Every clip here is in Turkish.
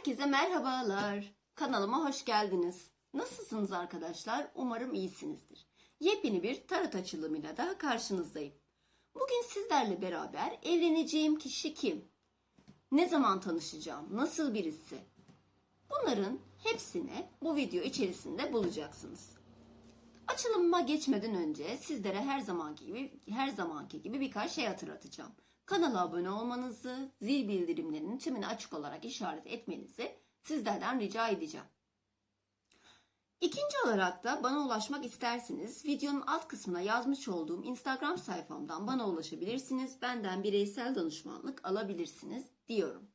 Herkese merhabalar. Kanalıma hoş geldiniz. Nasılsınız arkadaşlar? Umarım iyisinizdir. Yepyeni bir tarot açılımıyla daha karşınızdayım. Bugün sizlerle beraber evleneceğim kişi kim? Ne zaman tanışacağım? Nasıl birisi? Bunların hepsini bu video içerisinde bulacaksınız. Açılımıma geçmeden önce sizlere her zamanki gibi her zamanki gibi birkaç şey hatırlatacağım. Kanala abone olmanızı, zil bildirimlerinin tümünü açık olarak işaret etmenizi sizlerden rica edeceğim. İkinci olarak da bana ulaşmak isterseniz videonun alt kısmına yazmış olduğum Instagram sayfamdan bana ulaşabilirsiniz. Benden bireysel danışmanlık alabilirsiniz diyorum.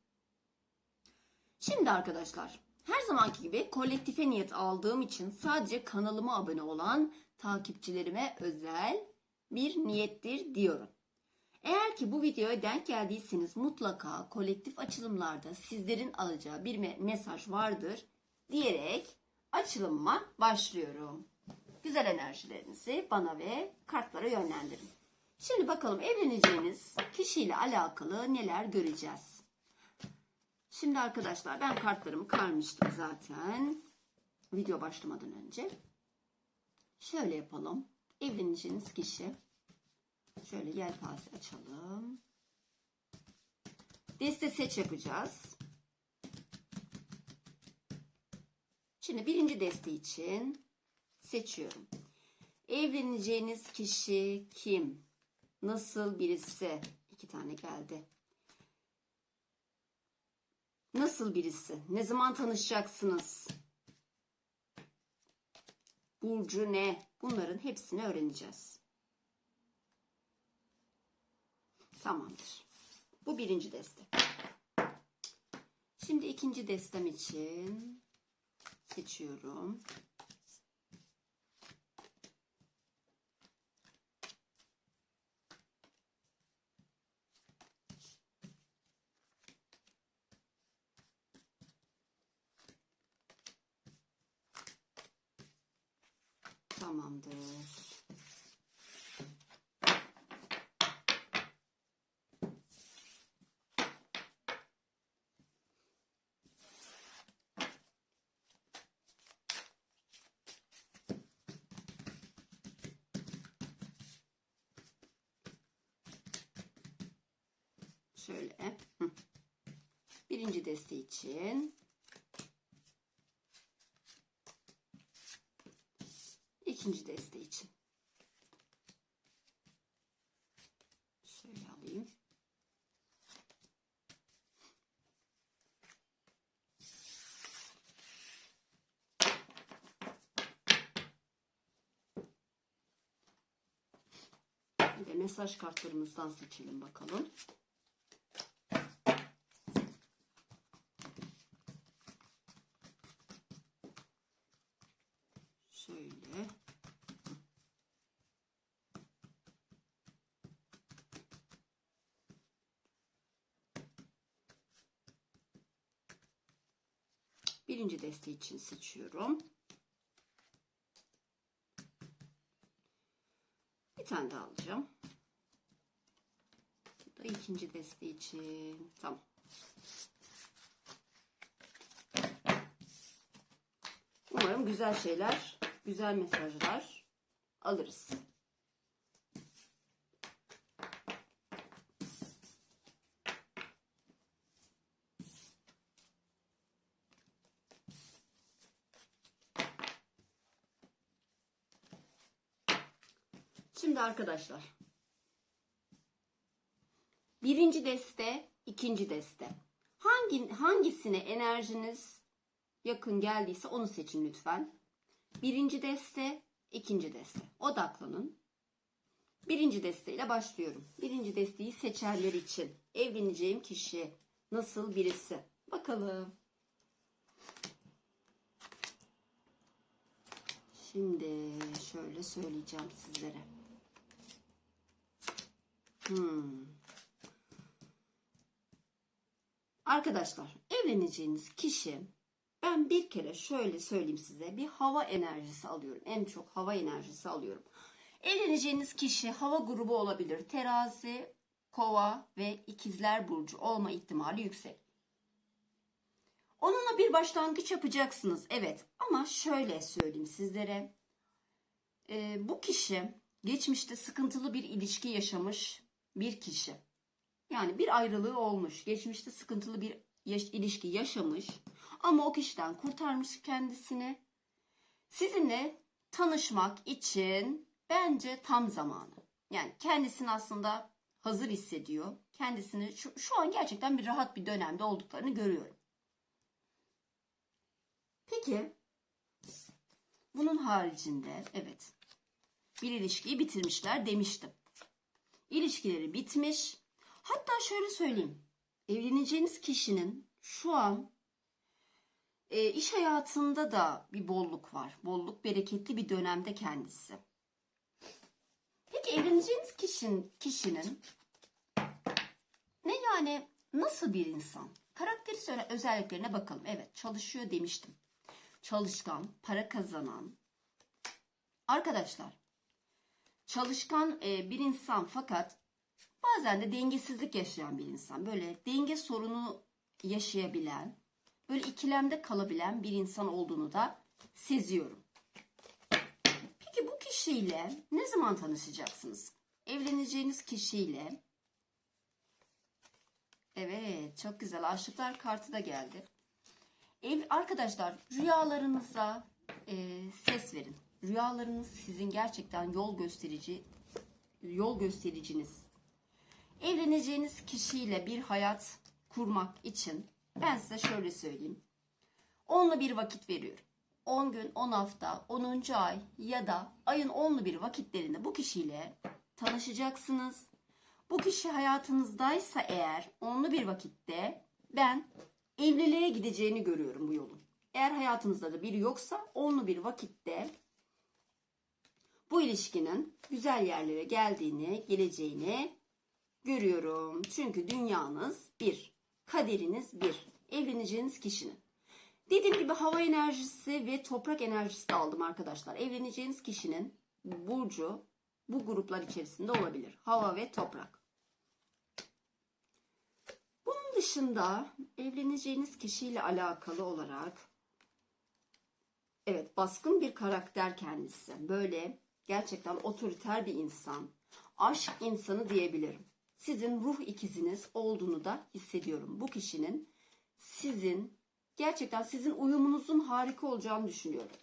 Şimdi arkadaşlar her zamanki gibi kolektife niyet aldığım için sadece kanalıma abone olan takipçilerime özel bir niyettir diyorum. Eğer ki bu videoya denk geldiyseniz mutlaka kolektif açılımlarda sizlerin alacağı bir me- mesaj vardır diyerek açılımıma başlıyorum. Güzel enerjilerinizi bana ve kartlara yönlendirin. Şimdi bakalım evleneceğiniz kişiyle alakalı neler göreceğiz. Şimdi arkadaşlar ben kartlarımı karmıştım zaten. Video başlamadan önce. Şöyle yapalım. Evleneceğiniz kişi. Şöyle yelpaze açalım. Deste seç yapacağız. Şimdi birinci deste için seçiyorum. Evleneceğiniz kişi kim? Nasıl birisi? İki tane geldi. Nasıl birisi? Ne zaman tanışacaksınız? Burcu ne? Bunların hepsini öğreneceğiz. Tamamdır. Bu birinci deste. Şimdi ikinci destem için seçiyorum. Tamamdır. Şöyle. Birinci deste için. ikinci deste için. Şöyle alayım. Bir de mesaj kartlarımızdan seçelim bakalım. Şöyle. Birinci deste için seçiyorum. Bir tane daha alacağım. Bu da ikinci deste için. Tamam. Umarım güzel şeyler, güzel mesajlar alırız. Şimdi arkadaşlar. Birinci deste, ikinci deste. Hangi hangisine enerjiniz yakın geldiyse onu seçin lütfen. Birinci deste, ikinci deste. Odaklanın. Birinci desteyle başlıyorum. Birinci desteği seçenler için evleneceğim kişi nasıl birisi? Bakalım. Şimdi şöyle söyleyeceğim sizlere. Arkadaşlar evleneceğiniz kişi ben bir kere şöyle söyleyeyim size bir hava enerjisi alıyorum. En çok hava enerjisi alıyorum. Evleneceğiniz kişi hava grubu olabilir. Terazi, kova ve ikizler burcu olma ihtimali yüksek. Onun Olumlu bir başlangıç yapacaksınız. Evet ama şöyle söyleyeyim sizlere. Ee, bu kişi geçmişte sıkıntılı bir ilişki yaşamış bir kişi. Yani bir ayrılığı olmuş. Geçmişte sıkıntılı bir yaş- ilişki yaşamış. Ama o kişiden kurtarmış kendisini. Sizinle tanışmak için bence tam zamanı. Yani kendisini aslında hazır hissediyor. Kendisini şu, şu an gerçekten bir rahat bir dönemde olduklarını görüyorum. Peki bunun haricinde evet bir ilişkiyi bitirmişler demiştim. İlişkileri bitmiş. Hatta şöyle söyleyeyim. Evleneceğiniz kişinin şu an e, iş hayatında da bir bolluk var. Bolluk bereketli bir dönemde kendisi. Peki evleneceğiniz kişinin, kişinin ne yani nasıl bir insan? Karakteri özelliklerine bakalım. Evet çalışıyor demiştim. Çalışkan, para kazanan. Arkadaşlar çalışkan e, bir insan fakat bazen de dengesizlik yaşayan bir insan. Böyle denge sorunu yaşayabilen, böyle ikilemde kalabilen bir insan olduğunu da seziyorum. Peki bu kişiyle ne zaman tanışacaksınız? Evleneceğiniz kişiyle Evet, çok güzel. Aşıklar kartı da geldi. Ev, arkadaşlar rüyalarınıza e, ses verin. Rüyalarınız sizin gerçekten yol gösterici yol göstericiniz. Evleneceğiniz kişiyle bir hayat kurmak için ben size şöyle söyleyeyim. Onunla bir vakit veriyorum. 10 gün, 10 hafta, 10. ay ya da ayın 10'lu bir vakitlerinde bu kişiyle tanışacaksınız. Bu kişi hayatınızdaysa eğer onlu bir vakitte ben evliliğe gideceğini görüyorum bu yolun. Eğer hayatınızda da biri yoksa onlu bir vakitte bu ilişkinin güzel yerlere geldiğini, geleceğini görüyorum. Çünkü dünyanız bir, kaderiniz bir, evleneceğiniz kişinin. Dediğim gibi hava enerjisi ve toprak enerjisi de aldım arkadaşlar. Evleneceğiniz kişinin burcu bu gruplar içerisinde olabilir. Hava ve toprak. Bunun dışında evleneceğiniz kişiyle alakalı olarak evet baskın bir karakter kendisi. Böyle gerçekten otoriter bir insan. Aşk insanı diyebilirim. Sizin ruh ikiziniz olduğunu da hissediyorum. Bu kişinin sizin gerçekten sizin uyumunuzun harika olacağını düşünüyorum.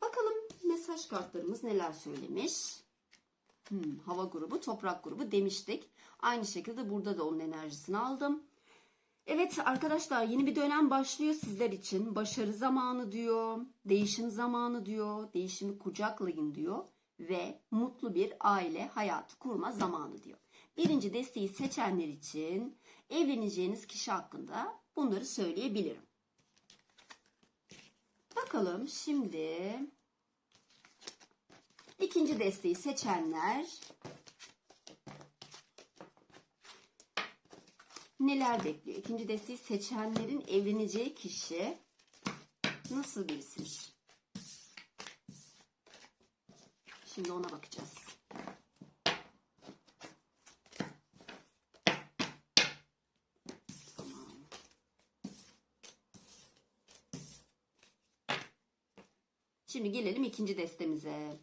Bakalım mesaj kartlarımız neler söylemiş. Hmm, hava grubu, toprak grubu demiştik. Aynı şekilde burada da onun enerjisini aldım. Evet arkadaşlar yeni bir dönem başlıyor sizler için. Başarı zamanı diyor, değişim zamanı diyor, değişimi kucaklayın diyor ve mutlu bir aile hayatı kurma zamanı diyor. Birinci desteği seçenler için evleneceğiniz kişi hakkında bunları söyleyebilirim. Bakalım şimdi ikinci desteği seçenler neler bekliyor? İkinci desteği seçenlerin evleneceği kişi nasıl birisiymiş? Şimdi ona bakacağız. Şimdi gelelim ikinci destemize.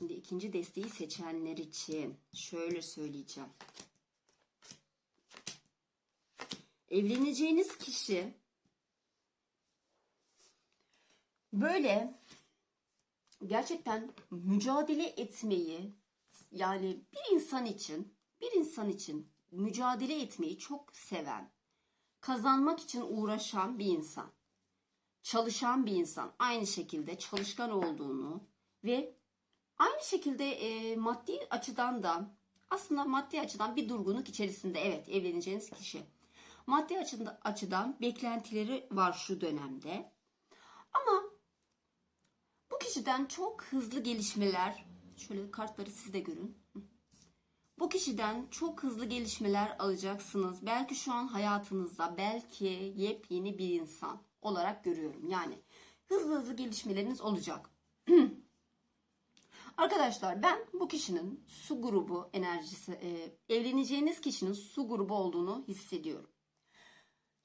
Şimdi ikinci desteği seçenler için şöyle söyleyeceğim. Evleneceğiniz kişi böyle gerçekten mücadele etmeyi yani bir insan için bir insan için mücadele etmeyi çok seven, kazanmak için uğraşan bir insan. Çalışan bir insan. Aynı şekilde çalışkan olduğunu ve aynı şekilde e, maddi açıdan da aslında maddi açıdan bir durgunluk içerisinde evet evleneceğiniz kişi. Maddi açıdan, açıdan beklentileri var şu dönemde. Ama bu kişiden çok hızlı gelişmeler, şöyle kartları siz de görün. Bu kişiden çok hızlı gelişmeler alacaksınız. Belki şu an hayatınızda, belki yepyeni bir insan olarak görüyorum. Yani hızlı hızlı gelişmeleriniz olacak. Arkadaşlar ben bu kişinin su grubu enerjisi, e, evleneceğiniz kişinin su grubu olduğunu hissediyorum.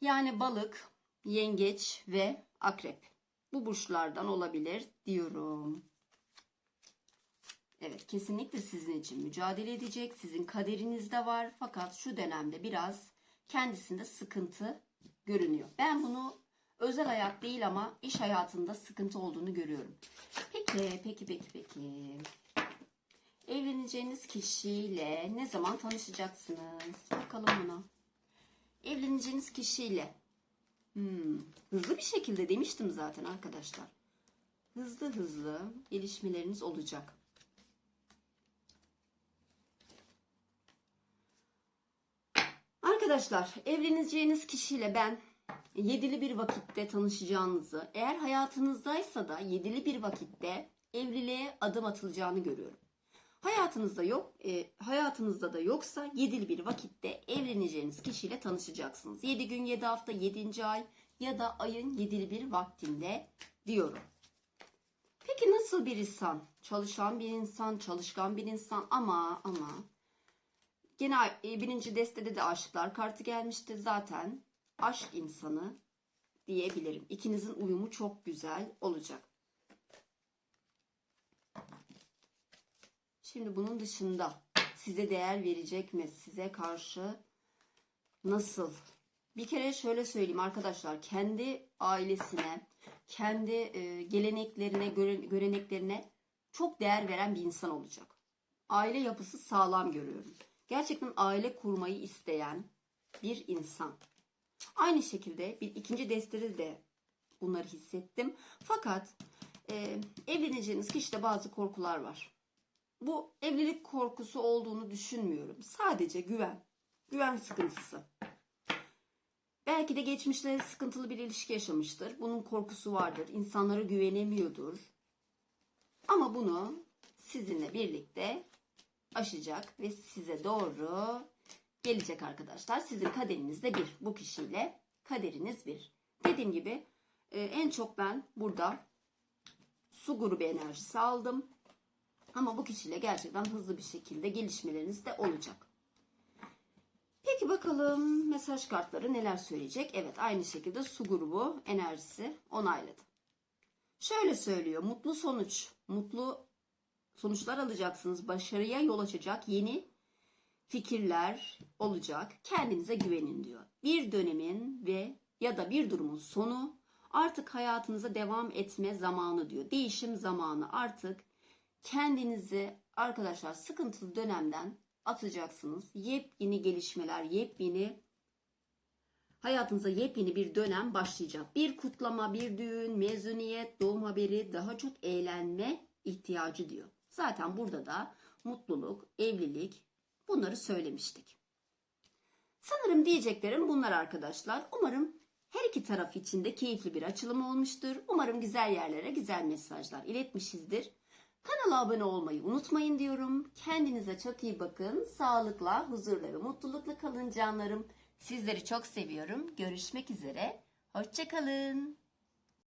Yani balık, yengeç ve akrep. Bu burçlardan olabilir diyorum. Evet kesinlikle sizin için mücadele edecek. Sizin kaderinizde var. Fakat şu dönemde biraz kendisinde sıkıntı görünüyor. Ben bunu özel hayat değil ama iş hayatında sıkıntı olduğunu görüyorum. Peki, peki, peki, peki. Evleneceğiniz kişiyle ne zaman tanışacaksınız? Bakalım buna. Evleneceğiniz kişiyle. Hmm, hızlı bir şekilde demiştim zaten arkadaşlar. Hızlı hızlı gelişmeleriniz olacak. Arkadaşlar evleneceğiniz kişiyle ben yedili bir vakitte tanışacağınızı, eğer hayatınızdaysa da yedili bir vakitte evliliğe adım atılacağını görüyorum. Hayatınızda yok, e, hayatınızda da yoksa yedili bir vakitte evleneceğiniz kişiyle tanışacaksınız. 7 gün, 7 hafta, 7. ay ya da ayın yedili bir vaktinde diyorum. Peki nasıl bir insan? Çalışan bir insan, çalışkan bir insan ama ama Gene e, birinci destede de aşıklar kartı gelmişti. Zaten aşk insanı diyebilirim. İkinizin uyumu çok güzel olacak. Şimdi bunun dışında size değer verecek mi? Size karşı nasıl? Bir kere şöyle söyleyeyim arkadaşlar. Kendi ailesine, kendi e, geleneklerine, göre, göreneklerine çok değer veren bir insan olacak. Aile yapısı sağlam görüyorum gerçekten aile kurmayı isteyen bir insan. Aynı şekilde bir ikinci destede de bunları hissettim. Fakat e, evleneceğiniz kişide bazı korkular var. Bu evlilik korkusu olduğunu düşünmüyorum. Sadece güven. Güven sıkıntısı. Belki de geçmişte sıkıntılı bir ilişki yaşamıştır. Bunun korkusu vardır. İnsanlara güvenemiyordur. Ama bunu sizinle birlikte aşacak ve size doğru gelecek arkadaşlar. Sizin kaderiniz de bir. Bu kişiyle kaderiniz bir. Dediğim gibi e, en çok ben burada su grubu enerjisi aldım. Ama bu kişiyle gerçekten hızlı bir şekilde gelişmeleriniz de olacak. Peki bakalım mesaj kartları neler söyleyecek? Evet aynı şekilde su grubu enerjisi onayladı. Şöyle söylüyor. Mutlu sonuç, mutlu sonuçlar alacaksınız. Başarıya yol açacak yeni fikirler olacak. Kendinize güvenin diyor. Bir dönemin ve ya da bir durumun sonu artık hayatınıza devam etme zamanı diyor. Değişim zamanı artık kendinizi arkadaşlar sıkıntılı dönemden atacaksınız. Yepyeni gelişmeler, yepyeni hayatınıza yepyeni bir dönem başlayacak. Bir kutlama, bir düğün, mezuniyet, doğum haberi, daha çok eğlenme ihtiyacı diyor. Zaten burada da mutluluk, evlilik bunları söylemiştik. Sanırım diyeceklerim bunlar arkadaşlar. Umarım her iki taraf için de keyifli bir açılım olmuştur. Umarım güzel yerlere güzel mesajlar iletmişizdir. Kanala abone olmayı unutmayın diyorum. Kendinize çok iyi bakın. Sağlıkla, huzurla ve mutlulukla kalın canlarım. Sizleri çok seviyorum. Görüşmek üzere. Hoşçakalın.